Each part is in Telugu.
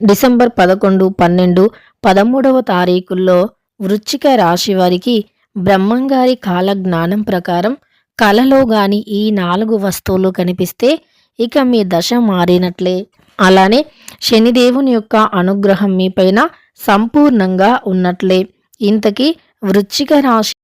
డిసెంబర్ పదకొండు పన్నెండు పదమూడవ తారీఖుల్లో వృచ్చిక రాశి వారికి బ్రహ్మంగారి కాల జ్ఞానం ప్రకారం కలలో గాని ఈ నాలుగు వస్తువులు కనిపిస్తే ఇక మీ దశ మారినట్లే. అలానే శనిదేవుని యొక్క అనుగ్రహం మీపైన సంపూర్ణంగా ఉన్నట్లే. ఇంతకీ వృచ్చిక రాశి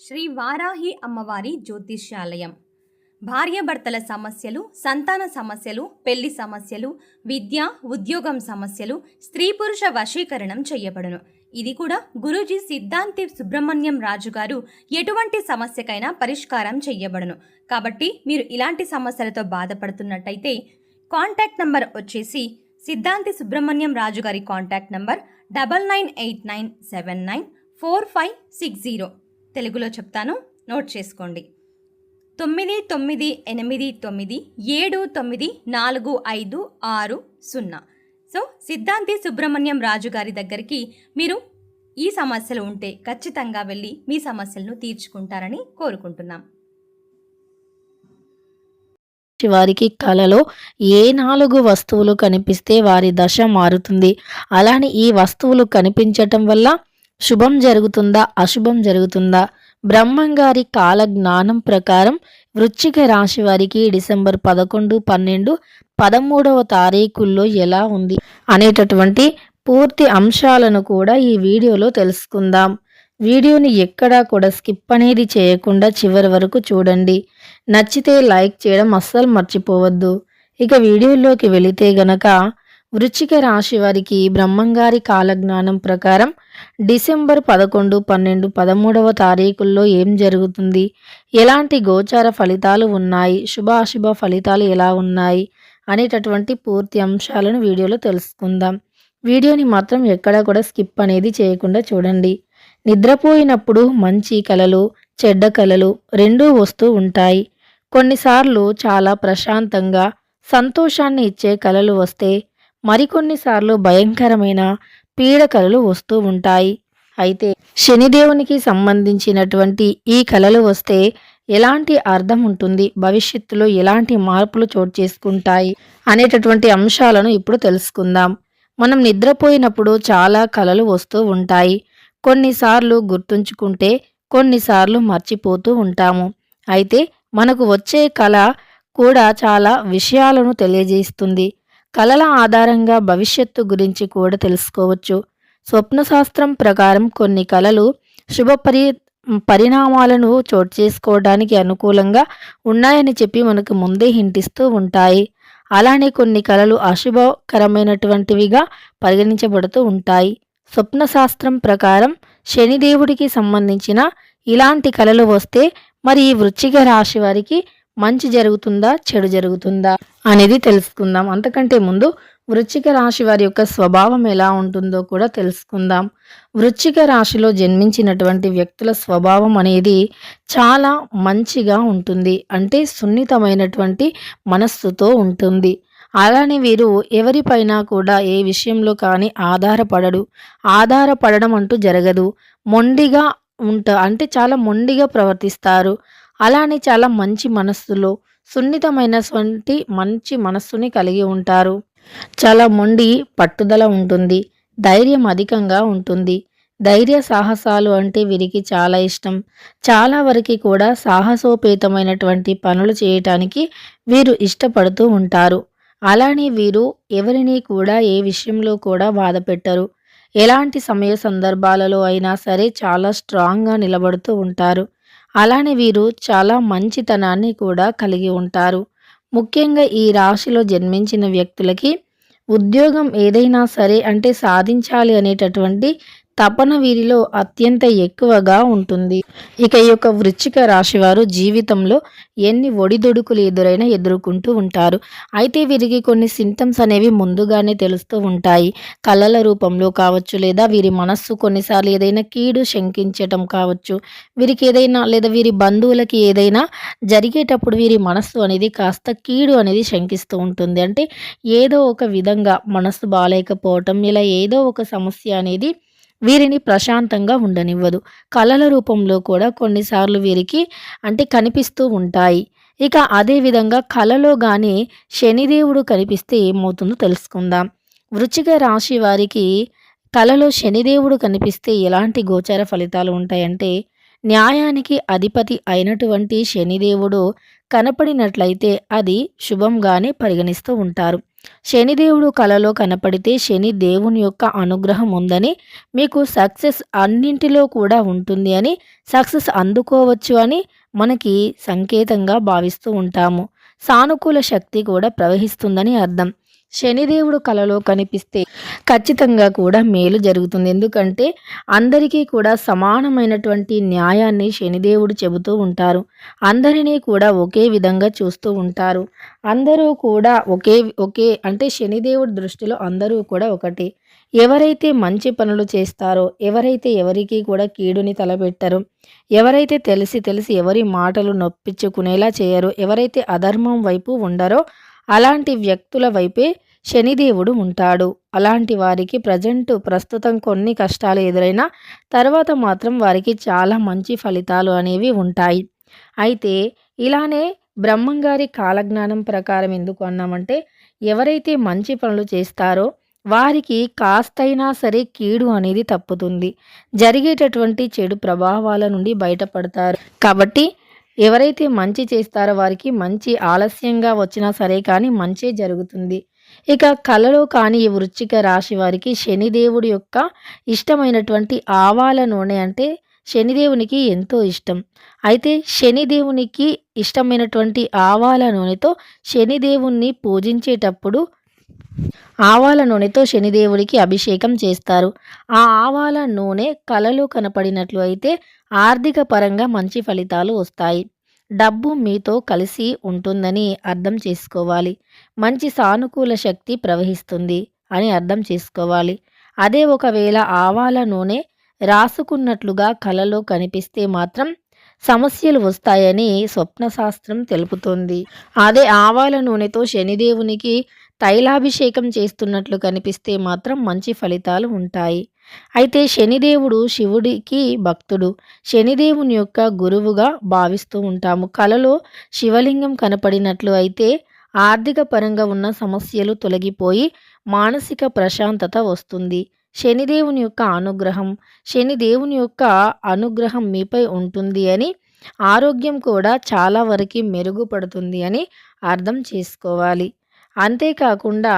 శ్రీ వారాహి అమ్మవారి జ్యోతిష్యాలయం. భార్యాభర్తల సమస్యలు సంతాన సమస్యలు పెళ్ళి సమస్యలు విద్య ఉద్యోగం సమస్యలు స్త్రీ పురుష వశీకరణం చేయబడును. ఇది కూడా గురూజీ సిద్ధాంతి సుబ్రహ్మణ్యం రాజు గారు ఎటువంటి సమస్యకైనా పరిష్కారం చేయబడును కాబట్టి మీరు ఇలాంటి సమస్యలతో బాధపడుతున్నట్టయితే కాంటాక్ట్ నంబర్ వచ్చేసి సిద్ధాంతి సుబ్రహ్మణ్యం రాజు గారి contact number double nine eight nine seven nine four five six zero. తెలుగులో చెప్తాను. నోట్ చేసుకోండి. తొమ్మిది తొమ్మిది ఎనిమిది తొమ్మిది ఏడు తొమ్మిది నాలుగు ఐదు ఆరు సున్నా. సో సిద్ధాంతి సుబ్రహ్మణ్యం రాజు గారి దగ్గరికి మీరు ఈ సమస్యలు ఉంటే ఖచ్చితంగా వెళ్ళి మీ సమస్యలను తీర్చుకుంటారని కోరుకుంటున్నాం. వారికి కలలో ఏ నాలుగు వస్తువులు కనిపిస్తే వారి దశ మారుతుంది. అలానే ఈ వస్తువులు కనిపించటం వల్ల శుభం జరుగుతుందా? అశుభం జరుగుతుందా? బ్రహ్మంగారి కాల జ్ఞానం ప్రకారం వృశ్చిక రాశి వారికి డిసెంబర్ పదకొండు పన్నెండు పదమూడవ తారీఖుల్లో ఎలా ఉంది అనేటటువంటి పూర్తి అంశాలను కూడా ఈ వీడియోలో తెలుసుకుందాం. వీడియోని ఎక్కడా కూడా స్కిప్ అనేది చేయకుండా చివరి వరకు చూడండి. నచ్చితే లైక్ చేయడం అస్సలు మర్చిపోవద్దు. ఇక వీడియోలోకి వెళితే గనక వృచ్చిక రాశి వారికి బ్రహ్మంగారి కాలజ్ఞానం ప్రకారం డిసెంబర్ పదకొండు పన్నెండు పదమూడవ తారీఖుల్లో ఏం జరుగుతుంది? ఎలాంటి గోచార ఫలితాలు ఉన్నాయి? శుభాశుభ ఫలితాలు ఎలా ఉన్నాయి? అనేటటువంటి పూర్తి అంశాలను వీడియోలో తెలుసుకుందాం. వీడియోని మాత్రం ఎక్కడా కూడా స్కిప్ అనేది చేయకుండా చూడండి. నిద్రపోయినప్పుడు మంచి కలలు చెడ్డ కలలు రెండూ వస్తూ ఉంటాయి. కొన్నిసార్లు చాలా ప్రశాంతంగా సంతోషాన్ని ఇచ్చే కలలు వస్తే మరికొన్నిసార్లు భయంకరమైన పీడకలలు వస్తూ ఉంటాయి. అయితే శనిదేవునికి సంబంధించినటువంటి ఈ కళలు వస్తే ఎలాంటి అర్థం ఉంటుంది? భవిష్యత్తులో ఎలాంటి మార్పులు చోటు చేసుకుంటాయి? అనేటటువంటి అంశాలను ఇప్పుడు తెలుసుకుందాం. మనం నిద్రపోయినప్పుడు చాలా కళలు వస్తూ ఉంటాయి. కొన్నిసార్లు గుర్తుంచుకుంటే కొన్నిసార్లు మర్చిపోతూ ఉంటాము. అయితే మనకు వచ్చే కళ కూడా చాలా విషయాలను తెలియజేస్తుంది. కళల ఆధారంగా భవిష్యత్తు గురించి కూడా తెలుసుకోవచ్చు. స్వప్నశాస్త్రం ప్రకారం కొన్ని కళలు శుభ పరి పరిణామాలను చోటు చేసుకోవడానికి అనుకూలంగా ఉన్నాయని చెప్పి మనకు ముందే హింటిస్తూ ఉంటాయి. అలానే కొన్ని కళలు అశుభకరమైనటువంటివిగా పరిగణించబడుతూ ఉంటాయి. స్వప్నశాస్త్రం ప్రకారం శనిదేవుడికి సంబంధించిన ఇలాంటి కళలు వస్తే మరి ఈ వృచ్చిక రాశి వారికి మంచి జరుగుతుందా చెడు జరుగుతుందా? అనేది తెలుసుకుందాం. అంతకంటే ముందు వృచ్చిక రాశి వారి యొక్క స్వభావం ఎలా ఉంటుందో కూడా తెలుసుకుందాం. వృచ్చిక రాశిలో జన్మించినటువంటి వ్యక్తుల స్వభావం అనేది చాలా మంచిగా ఉంటుంది. అంటే సున్నితమైనటువంటి మనస్సుతో ఉంటుంది. అలానే వీరు ఎవరిపైన కూడా ఏ విషయంలో కానీ ఆధారపడడు. ఆధారపడడం అంటూ జరగదు. మొండిగా ఉంట అంటే చాలా మొండిగా ప్రవర్తిస్తారు. అలానే చాలా మంచి మనస్సులో సున్నితమైనటువంటి మంచి మనస్సుని కలిగి ఉంటారు. చాలా మొండి పట్టుదల ఉంటుంది. ధైర్యం అధికంగా ఉంటుంది. ధైర్య సాహసాలు అంటే వీరికి చాలా ఇష్టం. చాలా వరకు కూడా సాహసోపేతమైనటువంటి పనులు చేయటానికి వీరు ఇష్టపడుతూ ఉంటారు. అలానే వీరు ఎవరిని కూడా ఏ విషయంలో కూడా బాధ పెట్టరు ఎలాంటి సమయ సందర్భాలలో అయినా సరే చాలా స్ట్రాంగ్గా నిలబడుతూ ఉంటారు. అలానే వీరు చాలా మంచితనాన్ని కూడా కలిగి ఉంటారు. ముఖ్యంగా ఈ రాశిలో జన్మించిన వ్యక్తులకి ఉద్యోగం ఏదైనా సరే అంటే సాధించాలి అనేటటువంటి తపన వీరిలో అత్యంత ఎక్కువగా ఉంటుంది. ఇక ఈ యొక్క వృచ్చిక రాశి వారు జీవితంలో ఎన్ని ఒడిదొడుకులు ఎదురైనా ఎదుర్కొంటూ ఉంటారు. అయితే వీరికి కొన్ని సింటమ్స్ అనేవి ముందుగానే తెలుస్తూ ఉంటాయి. కళల రూపంలో కావచ్చు లేదా వీరి మనస్సు కొన్నిసార్లు ఏదైనా కీడు శంకించటం కావచ్చు వీరికి ఏదైనా లేదా వీరి బంధువులకి ఏదైనా జరిగేటప్పుడు వీరి మనస్సు అనేది కాస్త కీడు అనేది శంకిస్తూ ఉంటుంది. అంటే ఏదో ఒక విధంగా మనస్సు బాగాలేకపోవటం ఇలా ఏదో ఒక సమస్య అనేది వీరిని ప్రశాంతంగా ఉండనివ్వదు. కళల రూపంలో కూడా కొన్నిసార్లు వీరికి అంటే కనిపిస్తూ ఉంటాయి. ఇక అదేవిధంగా కళలో కానీ శనిదేవుడు కనిపిస్తే ఏమవుతుందో తెలుసుకుందాం. వృచ్చిక రాశి వారికి కళలో శనిదేవుడు కనిపిస్తే ఎలాంటి గోచర ఫలితాలు ఉంటాయంటే న్యాయానికి అధిపతి అయినటువంటి శనిదేవుడు కనపడినట్లయితే అది శుభంగానే పరిగణిస్తూ ఉంటారు. శనిదేవుడు కలలో కనపడితే శని దేవుని యొక్క అనుగ్రహం ఉందని మీకు సక్సెస్ అన్నింటిలో కూడా ఉంటుంది అని సక్సెస్ అందుకోవచ్చు అని మనకి సంకేతంగా భావిస్తూ ఉంటాము. సానుకూల శక్తి కూడా ప్రవహిస్తుందని అర్థం. శనిదేవుడు కలలో కనిపిస్తే ఖచ్చితంగా కూడా మేలు జరుగుతుంది. ఎందుకంటే అందరికీ కూడా సమానమైనటువంటి న్యాయాన్ని శనిదేవుడు చెబుతూ ఉంటారు. అందరినీ కూడా ఒకే విధంగా చూస్తూ ఉంటారు. అందరూ కూడా ఒకే ఒకే అంటే శనిదేవుడి దృష్టిలో అందరూ కూడా ఒకటి. ఎవరైతే మంచి పనులు చేస్తారో ఎవరైతే ఎవరికి కూడా కీడుని తలపెట్టరు ఎవరైతే తెలిసి తెలిసి ఎవరి మాటలు నొప్పించుకునేలా చేయరు ఎవరైతే అధర్మం వైపు ఉండరో అలాంటి వ్యక్తుల వైపే శనిదేవుడు ఉంటాడు. అలాంటి వారికి ప్రజెంట్ ప్రస్తుతం కొన్ని కష్టాలు ఎదురైనా తర్వాత మాత్రం వారికి చాలా మంచి ఫలితాలు అనేవి ఉంటాయి. అయితే ఇలానే బ్రహ్మంగారి కాలజ్ఞానం ప్రకారం ఎందుకు అన్నామంటే ఎవరైతే మంచి పనులు చేస్తారో వారికి కాస్తైనా సరే కీడు అనేది తప్పుతుంది. జరిగేటటువంటి చెడు ప్రభావాల నుండి బయటపడతారు. కాబట్టి ఎవరైతే మంచి చేస్తారో వారికి మంచి ఆలస్యంగా వచ్చినా సరే కానీ మంచే జరుగుతుంది. ఇక కళలో కానీ ఈ వృశ్చిక రాశి వారికి శనిదేవుడి యొక్క ఇష్టమైనటువంటి ఆవాల నూనె అంటే శనిదేవునికి ఎంతో ఇష్టం. అయితే శనిదేవునికి ఇష్టమైనటువంటి ఆవాల నూనెతో శనిదేవుణ్ణి పూజించేటప్పుడు ఆవాల నూనెతో శనిదేవుడికి అభిషేకం చేస్తారు. ఆ ఆవాల నూనె కలలో కనపడినట్లు అయితే ఆర్థిక పరంగా మంచి ఫలితాలు వస్తాయి. డబ్బు మీతో కలిసి ఉంటుందని అర్థం చేసుకోవాలి. మంచి సానుకూల శక్తి ప్రవహిస్తుంది అని అర్థం చేసుకోవాలి. అదే ఒకవేళ ఆవాల నూనె రాసుకున్నట్లుగా కలలో కనిపిస్తే మాత్రం సమస్యలు వస్తాయని స్వప్నశాస్త్రం తెలుపుతుంది. అదే ఆవాల నూనెతో శనిదేవునికి తైలాభిషేకం చేస్తున్నట్లు కనిపిస్తే మాత్రం మంచి ఫలితాలు ఉంటాయి. అయితే శనిదేవుడు శివుడికి భక్తుడు. శనిదేవుని యొక్క గురువుగా భావిస్తూ ఉంటాము. కలలో శివలింగం కనపడినట్లు అయితే ఆర్థిక పరంగా ఉన్న సమస్యలు తొలగిపోయి మానసిక ప్రశాంతత వస్తుంది. శనిదేవుని యొక్క అనుగ్రహం. శనిదేవుని యొక్క అనుగ్రహం మీపై ఉంటుంది అని ఆరోగ్యం కూడా చాలా వరకు మెరుగుపడుతుంది అని అర్థం చేసుకోవాలి. అంతేకాకుండా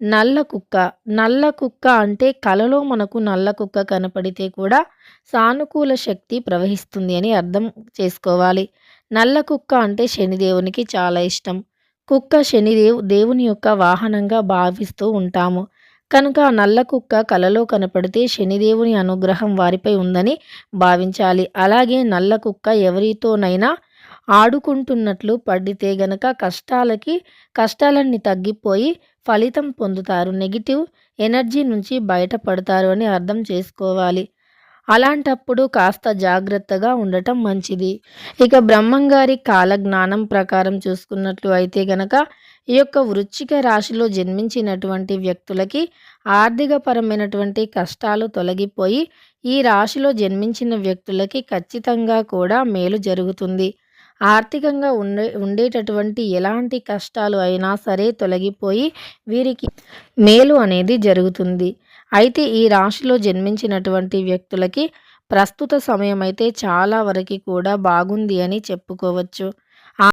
నల్ల కుక్క. నల్ల కుక్క అంటే కలలో మనకు నల్ల కుక్క కనపడితే కూడా సానుకూల శక్తి ప్రవహిస్తుంది అని అర్థం చేసుకోవాలి. నల్ల కుక్క అంటే శనిదేవునికి చాలా ఇష్టం. కుక్క శనిదేవు దేవుని యొక్క వాహనంగా భావిస్తూ ఉంటాము. కనుక నల్ల కుక్క కలలో కనపడితే శనిదేవుని అనుగ్రహం వారిపై ఉందని భావించాలి. అలాగే నల్ల కుక్క ఎవరితోనైనా ఆడుకుంటున్నట్లు పడితే గనక కష్టాలకి కష్టాలన్నీ తగ్గిపోయి ఫలితం పొందుతారు. నెగిటివ్ ఎనర్జీ నుంచి బయటపడతారు అని అర్థం చేసుకోవాలి. అలాంటప్పుడు కాస్త జాగ్రత్తగా ఉండటం మంచిది. ఇక బ్రహ్మంగారి కాలజ్ఞానం ప్రకారం చూసుకున్నట్లు అయితే గనక ఈ యొక్క వృచ్చిక రాశిలో జన్మించినటువంటి వ్యక్తులకి ఆర్థికపరమైనటువంటి కష్టాలు తొలగిపోయి ఈ రాశిలో జన్మించిన వ్యక్తులకి ఖచ్చితంగా కూడా మేలు జరుగుతుంది. ఆర్థికంగా ఉండే ఉండేటటువంటి ఎలాంటి కష్టాలు అయినా సరే తొలగిపోయి వీరికి మేలు అనేది జరుగుతుంది. అయితే ఈ రాశిలో జన్మించినటువంటి వ్యక్తులకి ప్రస్తుత సమయం అయితే చాలా వరకు కూడా బాగుంది అని చెప్పుకోవచ్చు.